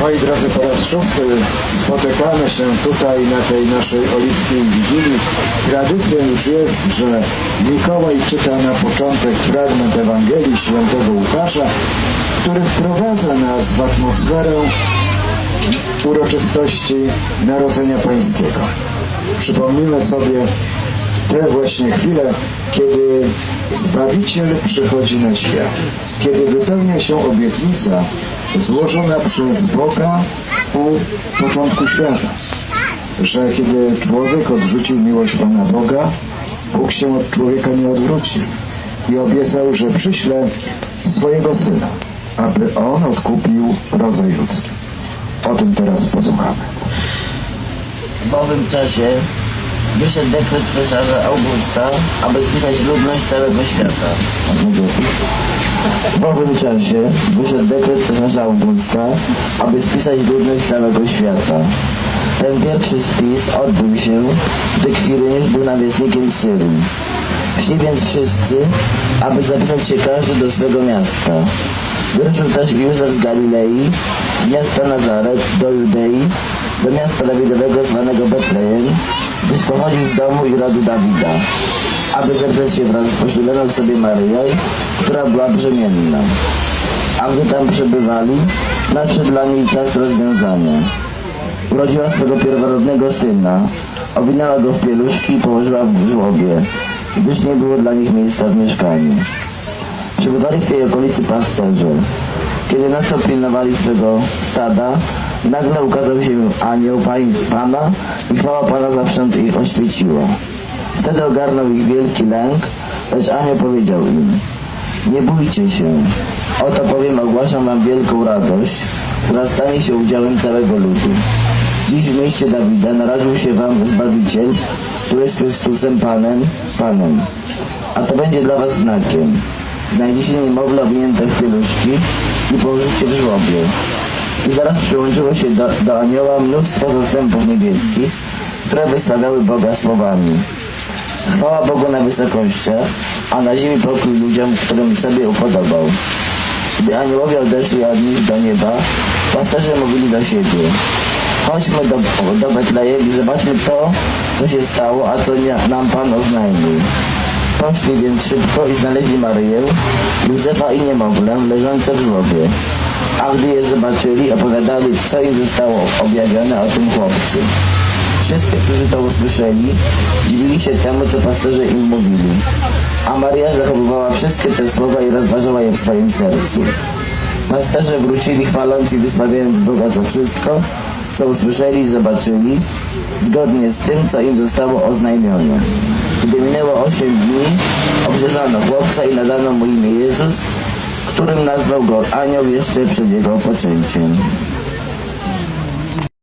Moi drodzy, po raz szósty spotykamy się tutaj na tej naszej oliwskiej Wigilii. Tradycją już jest, że Mikołaj czyta na początek fragment Ewangelii świętego Łukasza, który wprowadza nas w atmosferę uroczystości Narodzenia Pańskiego. Przypomnijmy sobie te właśnie chwile, kiedy Zbawiciel przychodzi na świat, kiedy wypełnia się obietnica złożona przez Boga u początku świata, że kiedy człowiek odrzucił miłość Pana Boga, Bóg się od człowieka nie odwrócił i obiecał, że przyśle swojego Syna, aby On odkupił rodzaj ludzki. O tym teraz posłuchamy. W owym czasie wyszedł dekret cesarza Augusta, aby spisać ludność całego świata. W owym czasie wyszedł dekret cesarza Augusta, aby spisać ludność całego świata. Ten pierwszy spis odbył się, gdy Kwirynierz był namiestnikiem Syrii. Szli więc wszyscy, aby zapisać się każdy do swego miasta. Wyruszył też Józef z Galilei, z miasta Nazaret do Judei, do miasta Dawidowego zwanego Betlejem, gdyż pochodził z domu i rodu Dawida, aby zebrać się wraz z poślubowaną sobie Maryją, która była brzemienna. A gdy tam przebywali, nadszedł dla niej czas rozwiązania. Urodziła swego pierworodnego syna, owinęła go w pieluszki i położyła w żłobie, gdyż nie było dla nich miejsca w mieszkaniu. Przebywali w tej okolicy pasterze. Kiedy nocą pilnowali swego stada, nagle ukazał się anioł Pana i chwała Pana zawsze ich oświeciła. Wtedy ogarnął ich wielki lęk, lecz anioł powiedział im, nie bójcie się, oto powiem ogłaszam wam wielką radość, która stanie się udziałem całego ludu. Dziś w mieście Dawida narodził się wam Zbawiciel, który jest Chrystusem Panem, Panem. A to będzie dla was znakiem. Znajdziecie niemowlę owinięte w pieluszki i położycie w żłobie. I zaraz przyłączyło się do, do anioła mnóstwo zastępów niebieskich, które wysławiały Boga słowami. Chwała Bogu na wysokościach, a na ziemi pokój ludziom, którym sobie upodobał. Gdy aniołowie odeszli od nich do nieba, pasterze mówili do siebie. Chodźmy do, do Betlejem i zobaczmy to, co się stało, a co nie- nam Pan oznajmił. Poszli więc szybko i znaleźli Maryję, Józefa i niemowlę leżące w żłobie. A gdy je zobaczyli, opowiadali, co im zostało objawione o tym chłopcu. Wszyscy, którzy to usłyszeli, dziwili się temu, co pasterze im mówili. A Maria zachowywała wszystkie te słowa i rozważała je w swoim sercu. Pasterze wrócili chwaląc i wysławiając Boga za wszystko, co usłyszeli i zobaczyli, zgodnie z tym, co im zostało oznajmione. Minęło osiem dni, obrzezano chłopca i nadano mu imię Jezus, którym nazwał go anioł jeszcze przed jego poczęciem.